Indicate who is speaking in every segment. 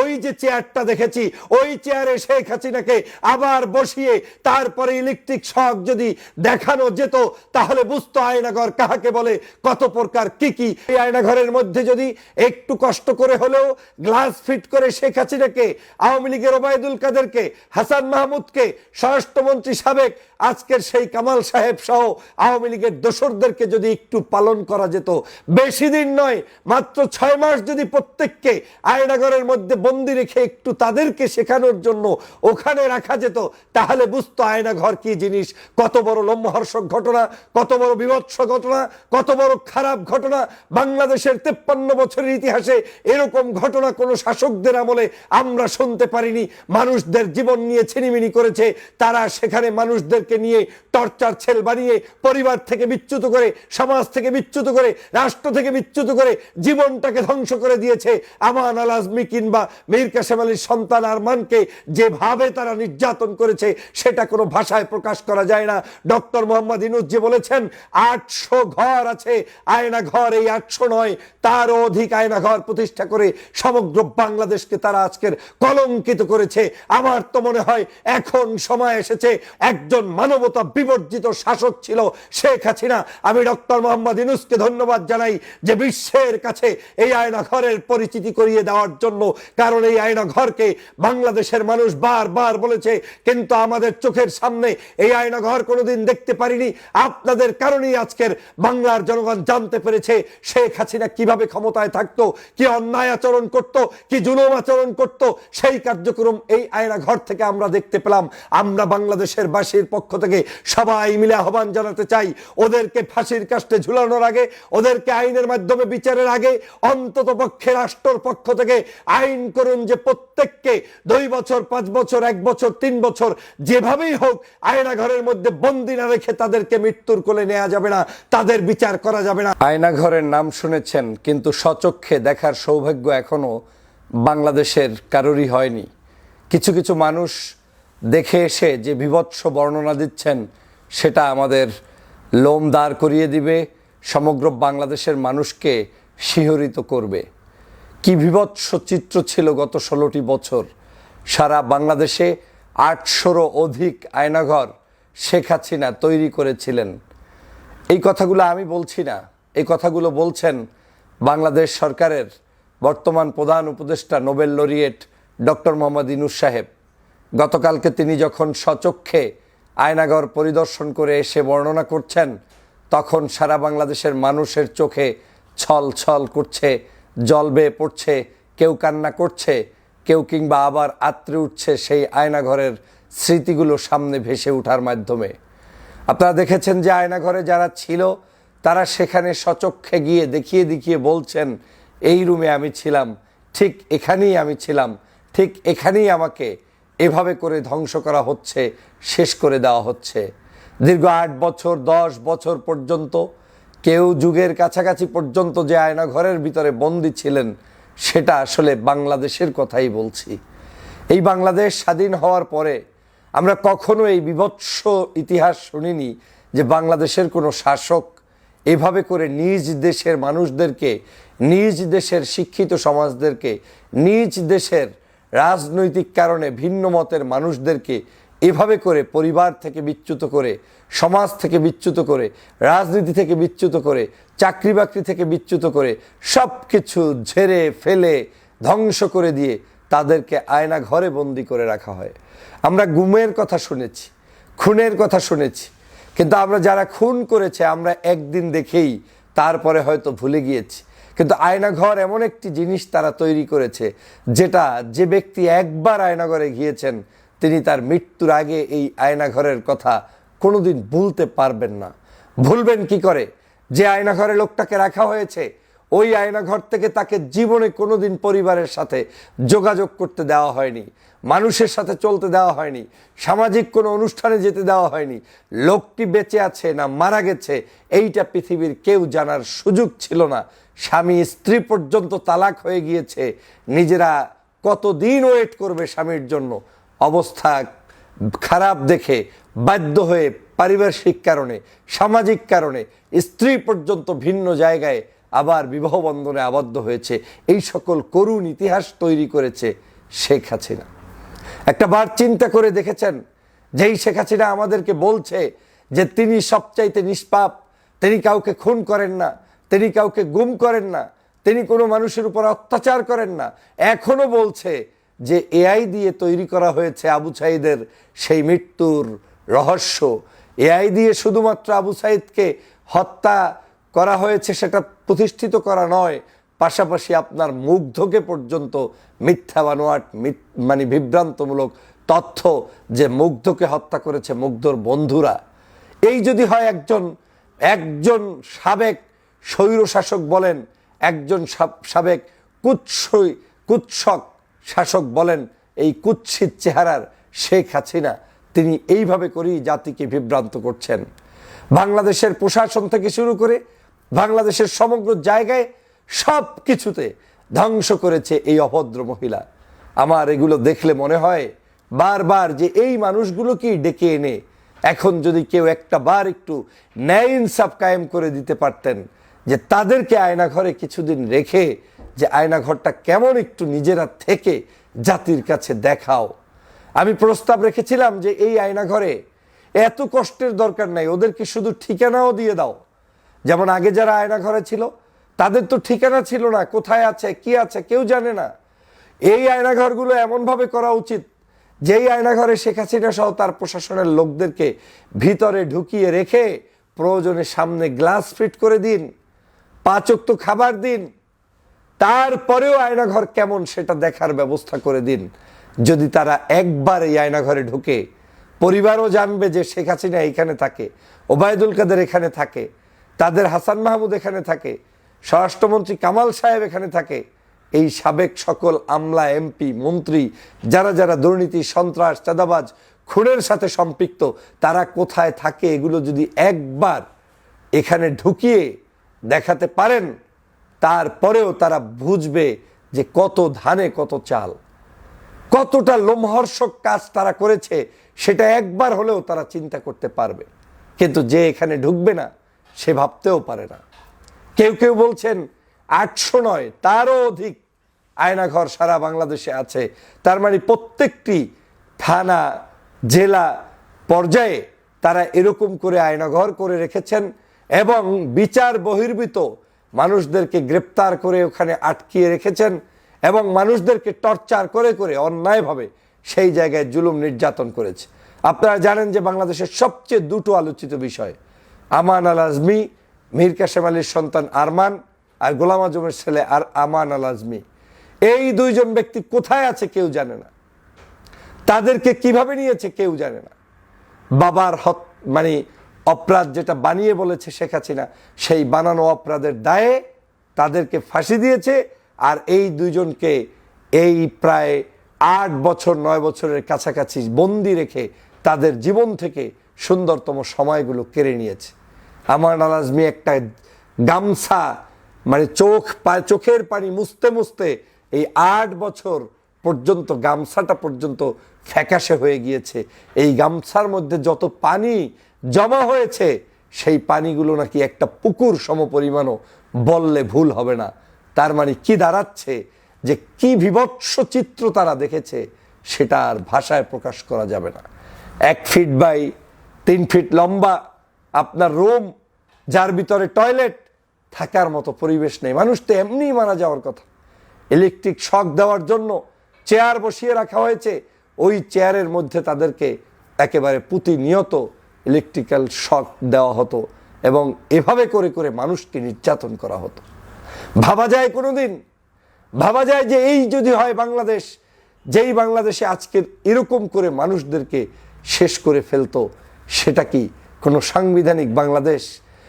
Speaker 1: ওই যে চেয়ারটা দেখেছি, ওই চেয়ারে শেখ হাসিনাকে আবার বসিয়ে তারপরে ইলেকট্রিক শক যদি দেখানো যেত, তাহলে বুঝতো আয়নাঘর কাহাকে বলে, কত প্রকার কি কি। এই আয়নাঘরের মধ্যে যদি একটু কষ্ট করে হলেও গ্লাস ফিট করে শেখ হাসিনাকে, আওয়ামী লীগের ওবায়দুল কাদেরকে, হাসান মাহমুদকে, স্বরাষ্ট্রমন্ত্রী সাবেক আজকের সেই কামাল সাহেব সহ আওয়ামী লীগের দোসরদেরকে যদি একটু পালন করা যেত। বেশি দিন নয়, মাত্র ছয় মাস যদি প্রত্যেককে আয়নাগরের মধ্যে বন্দি রেখে একটু তাদেরকে শেখানোর জন্য ওখানে রাখা যেত, তাহলে বুঝতো আয়নাঘর কি জিনিস। কত বড় লম্বহর্ষক ঘটনা, কত বড় বিভৎস ঘটনা, কত বড় খারাপ ঘটনা। বাংলাদেশের তেপ্পান্ন বছরের ইতিহাসে এরকম ঘটনা কোনো শাসকদের আমলে আমরা শুনতে পারিনি। মানুষদের জীবন নিয়ে ছিনিমিনি করেছে। তারা সেখানে মানুষদেরকে নিয়ে টর্চার ছেল বানিয়ে পরিবার থেকে বিচ্যুত করে, সমাজ থেকে বিচ্যুত করে, রাষ্ট্র থেকে বিচ্যুত করে জীবনটাকে ধ্বংস করে দিয়েছে। আমান আল আজমি কিংবা মীর কাসেম আলীর সন্তান আরমানকে যেভাবে তারা নির্যাতন করেছে, সেটা কোনো ভাষায় প্রকাশ করা যায় না। ডক্টর মোহাম্মদ ইনুজ যে বলেছেন, আটশো ঘর আছে, আয়না ঘর এই আটশো নয়, তারও অধিক আয়না ঘর প্রতিষ্ঠা করে সমগ্র বাংলাদেশকে তারা আজকের কলঙ্কিত করেছে। আমার তো মনে হয় এখন সময় এসেছে, একজন মানবতা বিবর্জিত শাসক ছিল শেখ হাসিনা। আমি ডক্টর মোহাম্মদ ইনুসকে ধন্যবাদ জানাই যে বিশ্বের কাছে এই আয়না ঘরের পরিচিতি করিয়ে দেওয়ার জন্য কারণ এই আয়না ঘরকে বাংলাদেশের মানুষ বারবার বলেছে, কিন্তু আমাদের চোখের সামনে এই আয়না ঘর কোনোদিন দেখতে পারিনি। আপনাদের কারণেই আজকের বাংলার জনগণ জানতে পেরেছে শেখ হাসিনা কীভাবে ক্ষমতায় থাকতো, কি অন্যায় আচরণ করত, কি জুলুম আচরণ করত। সেই কার্যক্রম এই আয়না ঘর থেকে আমরা দেখতে পেলাম। আমরা বাংলাদেশের বাসীর পক্ষ থেকে সবাই মিলে আহ্বান জানাতে চাই, ওদেরকে ফাঁসির কাস্টে ঝুলানোর আগে, ওদেরকে আইনের মাধ্যমে বিচারের আগে অন্তত পক্ষে রাষ্ট্রের পক্ষ থেকে আইন করুন যে প্রত্যেককে দুই বছর, পাঁচ বছর, এক বছর, তিন বছর, যেভাবেই হোক আয়না ঘরের মধ্যে বন্দি না রেখে তাদেরকে মৃত্যুর কোলে নেওয়া যাবে না, তাদের বিচার করা যাবে না।
Speaker 2: আয়নাঘরের নাম শুনেছেন, কিন্তু সচক্ষে দেখার সৌভাগ্য এখনও বাংলাদেশের কারোরই হয়নি। কিছু কিছু মানুষ দেখে এসে যে বিভৎস বর্ণনা দিচ্ছেন, সেটা আমাদের লোম দাঁড় করিয়ে দিবে, সমগ্র বাংলাদেশের মানুষকে শিহরিত করবে। কি বিভৎস চিত্র ছিল গত ষোলোটি বছর? সারা বাংলাদেশে আটশোরও অধিক আয়নাঘর শেখ হাসিনা তৈরি করেছিলেন। এই কথাগুলো আমি বলছি না। এই কথাগুলো বলছেন বাংলাদেশ সরকারের বর্তমান প্রধান উপদেষ্টা, Nobel laureate doctor Mohammad Yunus সাহেব। গতকালকে তিনি যখন সচক্ষে আয়নাগর পরিদর্শন করে এসে বর্ণনা করছেন, তখন সারা বাংলাদেশের মানুষের চোখে ছল ছল করছে জল বেয়ে পড়ছে, কেউ কান্না করছে, কেউ কিংবা আবার আত্রে উঠছে সেই আয়নাঘরের স্মৃতিগুলো সামনে ভেসে ওঠার মাধ্যমে। আপনারা দেখেছেন যে আয়নাঘরে যারা ছিল, তারা সেখানে সচক্ষে গিয়ে দেখিয়ে দেখিয়ে বলছেন, এই রুমে আমি ছিলাম, ঠিক এখানেই আমি ছিলাম, ঠিক এখানেই আমাকে এভাবে করে ধ্বংস করা হচ্ছে, শেষ করে দেওয়া হচ্ছে। দীর্ঘ আট বছর, দশ বছর পর্যন্ত কেউ যুগের কাছাকাছি পর্যন্ত যে আয়নাঘরের ভিতরে বন্দী ছিলেন, সেটা আসলে বাংলাদেশের কথাই বলছি। এই বাংলাদেশ স্বাধীন হওয়ার পরে আমরা কখনো এই বিভৎস ইতিহাস শুনিনি যে বাংলাদেশের কোনো শাসক এভাবে করে নিজ দেশের মানুষদেরকে, নিজ দেশের শিক্ষিত সমাজদেরকে, নিজ দেশের রাজনৈতিক কারণে ভিন্ন মতের মানুষদেরকে এভাবে করে পরিবার থেকে বিচ্যুত করে সমাজ থেকে বিচ্যুত করে, রাজনীতি থেকে বিচ্যুত করে চাকরি বাকরি থেকে বিচ্যুত করে সব কিছু ঝেড়ে ফেলে, ধ্বংস করে দিয়ে তাদেরকে আয়না ঘরে বন্দি করে রাখা হয়। আমরা গুমের কথা শুনেছি, খুনের কথা শুনেছি, কিন্তু আমরা যারা খুন করেছে, আমরা একদিন দেখেই তারপরে হয়তো ভুলে গিয়েছি। কিন্তু আয়নাঘর এমন একটি জিনিস তারা তৈরি করেছে, যেটা যে ব্যক্তি একবার আয়নাঘরে গিয়েছেন, তিনি তার মৃত্যুর আগে এই আয়নাঘরের কথা কোনোদিন ভুলতে পারবেন না। ভুলবেন কি করে? যে আয়নাঘরে লোকটাকে রাখা হয়েছে, ওই আয়নাঘর থেকে তাকে জীবনে কোনোদিন পরিবারের সাথে যোগাযোগ করতে দেওয়া হয়নি, মানুষের সাথে চলতে দেওয়া হয়নি, সামাজিক কোনো অনুষ্ঠানে যেতে দেওয়া হয়নি। লোকটি বেঁচে আছে না মারা গেছে, এইটা পৃথিবীর কেউ জানার সুযোগ ছিল না। স্বামী স্ত্রী পর্যন্ত তালাক হয়ে গিয়েছে, নিজেরা কতদিন ওয়েট করবে স্বামীর জন্য? অবস্থা খারাপ দেখে বাধ্য হয়ে পারিপার্শ্বিক কারণে, সামাজিক কারণে স্ত্রী পর্যন্ত ভিন্ন জায়গায় আবার বিবাহ বন্ধনে আবদ্ধ হয়েছে। এই সকল করুণ ইতিহাস তৈরি করেছে শেখ হাসিনা। একটা বার চিন্তা করে দেখেছেন যেই শেখ হাসিনা আমাদেরকে বলছে যে তিনি সবচাইতে নিষ্পাপ, তিনি কাউকে খুন করেন না, তিনি কাউকে গুম করেন না, তিনি কোনো মানুষের উপর অত্যাচার করেন না। এখনও বলছে যে এআই দিয়ে তৈরি করা হয়েছে আবু সাইদের সেই মৃত্যুর রহস্য। এআই দিয়ে শুধুমাত্র আবু সাইদকে হত্যা করা হয়েছে, সেটা প্রতিষ্ঠিত করা নয়। পাশাপাশি আপনার মুগ্ধকে পর্যন্ত মিথ্যা বানোয়াট মানে বিভ্রান্তমূলক তথ্য যে মুগ্ধকে হত্যা করেছে মুগ্ধর বন্ধুরা। এই যদি হয় একজন একজন সাবেক স্বৈরশাসক বলেন, একজন সাব- সাবেক কুৎসই কুৎসক শাসক বলেন, এই কুৎসিত চেহারার শেখ হাসিনা। তিনি এইভাবে করেই জাতিকে বিভ্রান্ত করছেন। বাংলাদেশের প্রশাসন থেকে শুরু করে বাংলাদেশের সমগ্র জায়গায় সব কিছুতে ধ্বংস করেছে এই অভদ্র মহিলা। আমার এগুলো দেখলে মনে হয় বারবার যে এই মানুষগুলোকেই ডেকে এনে এখন যদি কেউ একটা বার একটু ন্যায় ইনসাফ কায়েম করে দিতে পারতেন, যে তাদেরকে আয়নাঘরে কিছুদিন রেখে যে আয়নাঘরটা কেমন একটু নিজেরা থেকে জাতির কাছে দেখাও। আমি প্রস্তাব রেখেছিলাম যে এই আয়নাঘরে এত কষ্টের দরকার নাই, ওদেরকে শুধু ঠিকানাও দিয়ে দাও। যেমন আগে যারা আয়নাঘরে ছিল, তাদের তো ঠিকানা ছিল না, কোথায় আছে, কি আছে, কেউ জানে না। এই আয়নাঘরগুলো এমনভাবে করা উচিত, যেই আয়নাঘরে শেখ হাসিনা সহ তার প্রশাসনের লোকদেরকে ভিতরে ঢুকিয়ে রেখে প্রয়োজনে সামনে গ্লাস ফিট করে দিন পাচক তো খাবার দিন, তারপরেও আয়নাঘর কেমন সেটা দেখার ব্যবস্থা করে দিন। যদি তারা একবার এই আয়নাঘরে ঢুকে পরিবারও জানবে যে শেখ হাসিনা এখানে থাকে, ওবায়দুল কাদের এখানে থাকে, তাদের হাসান মাহমুদ এখানে থাকে, স্বরাষ্ট্রমন্ত্রী কামাল সাহেব এখানে থাকে, এই সাবেক সকল আমলা, এমপি, মন্ত্রী, যারা যারা দুর্নীতি, সন্ত্রাস, চাঁদাবাজ, খুনের সাথে সম্পৃক্ত, তারা কোথায় থাকে এগুলো যদি একবার এখানে ঢুকিয়ে দেখাতে পারেন, তারপরেও তারা বুঝবে যে কত ধানে কত চাল। কতটা লোমহর্ষক কাজ তারা করেছে, সেটা একবার হলেও তারা চিন্তা করতে পারবে। কিন্তু যে এখানে ঢুকবে না, সে ভাবতেও পারে না। কেউ কেউ বলছেন, আটশো নয়, তারও অধিক আয়নাঘর সারা বাংলাদেশে আছে। তার মানে প্রত্যেকটি থানা, জেলা পর্যায়ে তারা এরকম করে আয়নাঘর করে রেখেছেন এবং বিচার বহির্ভূত মানুষদেরকে গ্রেপ্তার করে ওখানে আটকিয়ে রেখেছেন। এবং মানুষদেরকে টর্চার করে করে, অন্যায়ভাবে সেই জায়গায় জুলুম নির্যাতন করেছে। আপনারা জানেন যে বাংলাদেশের সবচেয়ে দুটো আলোচিত বিষয়, আমান আল আজমি, মীর কাসেম আলীর সন্তান আরমান আর গোলাম আজমের ছেলে আর আমান আল আজমি। এই দুইজন ব্যক্তি কোথায় আছে কেউ জানে না। তাদেরকে কীভাবে নিয়েছে কেউ জানে না। বাবার হত মানে অপরাধ যেটা বানিয়ে বলেছে শেখ হাসিনা, সেই বানানো অপরাধের দায়ে তাদেরকে ফাঁসি দিয়েছে আর এই দুইজনকে এই প্রায় আট বছর, নয় বছরের কাছাকাছি বন্দি রেখে তাদের জীবন থেকে সুন্দরতম সময়গুলো কেড়ে নিয়েছে। আমার আলাজমি একটা গামছা মানে চোখ চোখের পানি মুছতে মুছতে এই আট বছর পর্যন্ত, গামছাটা পর্যন্ত ফ্যাকাশে হয়ে গিয়েছে। এই গামছার মধ্যে যত পানি জমা হয়েছে, সেই পানিগুলো নাকি একটা পুকুর সমপরিমাণও বললে ভুল হবে না। তার মানে কি দাঁড়াচ্ছে, যে কি বিভৎস চিত্র তারা দেখেছে, সেটা আর ভাষায় প্রকাশ করা যাবে না। এক ফিট বাই তিন ফিট লম্বা আপনার রুম, যার ভিতরে টয়লেট, থাকার মতো পরিবেশ নেই। মানুষ তো এমনিই মারা যাওয়ার কথা। ইলেকট্রিক শক দেওয়ার জন্য চেয়ার বসিয়ে রাখা হয়েছে। ওই চেয়ারের মধ্যে তাদেরকে একেবারে প্রতিনিয়ত ইলেকট্রিক্যাল শক দেওয়া হতো এবং এভাবে করে করে মানুষকে নির্যাতন করা হতো। ভাবা যায় কোনোদিন। ভাবা যায় যে এই যদি হয় বাংলাদেশ, যেই বাংলাদেশে আজকের এরকম করে মানুষদেরকে শেষ করে ফেলতো, সেটা কি কোনো সাংবিধানিক বাংলাদেশ?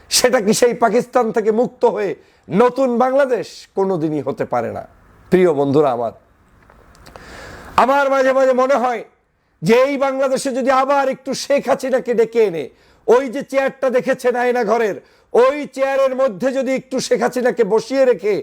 Speaker 2: সেটা কি সেই পাকিস্তান থেকে মুক্ত হয়ে নতুন বাংলাদেশ? কোনোদিনই হতে পারে না। প্রিয় বন্ধুরা আমার আমার মাঝে মাঝে মনে হয় যে এই বাংলাদেশে যদি আবার একটু শেখ হাসিনাকে ডেকে এনে, ওই যে চেয়ারটা দেখেছেন আয়না ঘরের
Speaker 1: ওই চেয়ারের মধ্যে যদি একটু শেখ হাসিনাকে বসিয়ে রেখে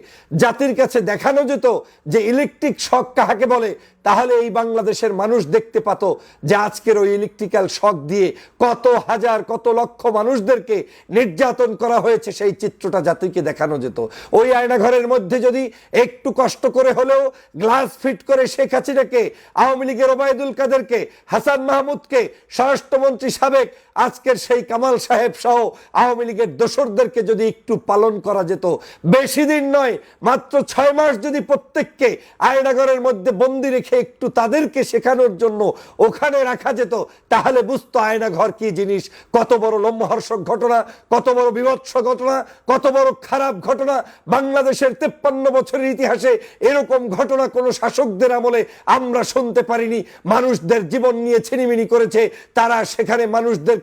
Speaker 1: জাতির কাছে দেখানো যেত যে ইলেকট্রিক শখ কাহাকে বলে, তাহলে এই বাংলাদেশের মানুষ দেখতে পাত যে আজকের ওই ইলেকট্রিক্যাল শখ দিয়ে কত হাজার, কত লক্ষ মানুষদেরকে নির্যাতন করা হয়েছে, সেই চিত্রটা জাতিকে দেখানো যেত। ওই আয়নাঘরের মধ্যে যদি একটু কষ্ট করে হলেও গ্লাস ফিট করে শেখ হাসিনাকে, আওয়ামী লীগের ওবায়দুল কাদেরকে, হাসান মাহমুদকে, স্বরাষ্ট্রমন্ত্রী সাবেক আজকের সেই কামাল সাহেব সহ আওয়ামী লীগের দোসরদেরকে যদি একটু পালন করা যেত, বেশি দিন নয়, মাত্র ছয় মাস যদি প্রত্যেককে আয়নাগরের মধ্যে বন্দি রেখে একটু তাদেরকে শেখানোর জন্য ওখানে রাখা যেত, তাহলে বুঝতো আয়নাঘর কি জিনিস, কত বড় লোমহর্ষক ঘটনা, কত বড় বিভৎস ঘটনা, কত বড় খারাপ ঘটনা, বাংলাদেশের তেপ্পান্ন বছরের ইতিহাসে এরকম ঘটনা কোনো শাসকদের আমলে আমরা শুনতে পারিনি। মানুষদের জীবন নিয়ে ছিনিমিনি করেছে, তারা সেখানে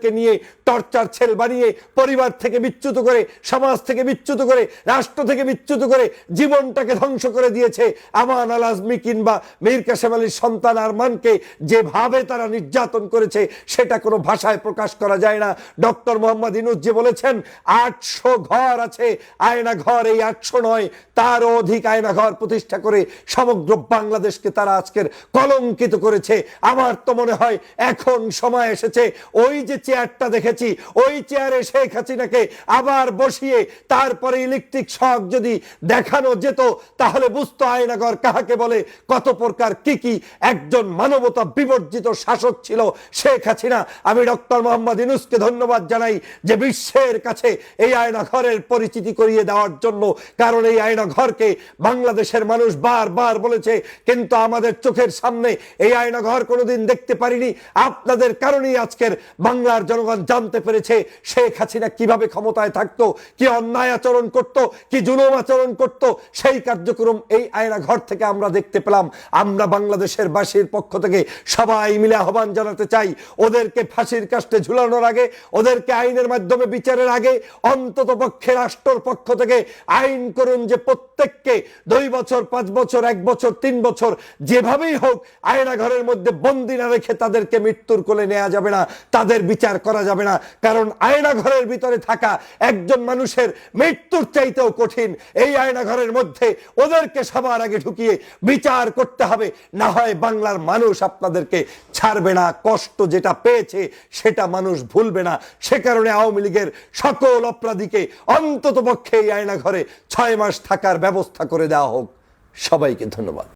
Speaker 1: মানুষদেরকে নিয়ে টর্চার ছেল বানিয়ে পরিবার থেকে বিচ্যুত করে, সমাজ থেকে বিচ্যুত করে, রাষ্ট্র থেকে বিচ্যুত করে জীবনটাকে ধ্বংস করে দিয়েছে আমান আল আজমি কিংবা মীর কাসেম আলীর সন্তান আরমানকে যেভাবে তারা নির্যাতন করেছে, সেটা কোনো ভাষায় প্রকাশ করা যায় না। ডক্টর মোহাম্মদ ইনুজ যে বলেছেন, আটশো ঘর আছে, আয়না ঘর এই আটশো নয়, তারও অধিক আয়না ঘর প্রতিষ্ঠা করে সমগ্র বাংলাদেশকে তারা আজকের কলঙ্কিত করেছে। আমার তো মনে হয় এখন সময় এসেছে, ওই যে চেয়ারটা দেখেছি। ওই চেয়ারে শেখ হাসিনাকে আবার বসিয়ে তারপরে ইলেকট্রিক শক যদি দেখানো যেত, তাহলে বুঝতো আয়নাগর কাহাকে বলে কত প্রকার কি কি একজন মানবতা বিবর্জিত শাসক ছিল শেখ হাসিনা। আমি ডক্টর মোহাম্মদ ইনুসকে ধন্যবাদ জানাই যে বিশ্বের কাছে এই আয়না ঘরের পরিচিতি করিয়ে দেওয়ার জন্য, কারণ এই আয়নাঘরকে বাংলাদেশের মানুষ বারবার বলেছে, কিন্তু আমাদের চোখের সামনে এই আয়নাঘর কোনোদিন দেখতে পারিনি। আপনাদের কারণেই আজকের বাংলার জনগণ জানতে পেরেছে শেখ হাসিনা কীভাবে ক্ষমতায় থাকতো, কি অন্যায় আচরণ করত, কি জুলুম আচরণ করত, সেই কার্যক্রম এই আয়না ঘর থেকে আমরা দেখতে পেলাম। আমরা বাংলাদেশের বাসীর পক্ষ থেকে সবাই মিলে আহ্বান জানাতে চাই, ওদেরকে ফাঁসির কাস্টে ঝুলানোর আগে, ওদেরকে আইনের মাধ্যমে বিচারের আগে, অন্তত পক্ষে রাষ্ট্রের পক্ষ থেকে আইন করুন যে প্রত্যেককে দুই বছর, পাঁচ বছর, এক বছর, তিন বছর, যেভাবেই হোক, আয়না ঘরের মধ্যে বন্দি না রেখে তাদেরকে মৃত্যুর কোলে নেওয়া যাবে না। তাদের বিচার করা যাবে না। কারণ আয়না ঘরের ভিতরে থাকা একজন মানুষের মৃত্যুর চাইতেও কঠিন। এই আয়না ঘরের মধ্যে ওদেরকে সবার আগে ঢুকিয়ে বিচার করতে হবে। না হয় বাংলার মানুষ আপনাদেরকে ছাড়বে না, কষ্ট যেটা পেয়েছে সেটা মানুষ ভুলবে না। সে কারণে আওয়ামী লীগের সকল অপরাধীকে অন্তত পক্ষে এই আয়না ঘরে ছয় মাস থাকার ব্যবস্থা করে দেওয়া হোক। সবাইকে ধন্যবাদ।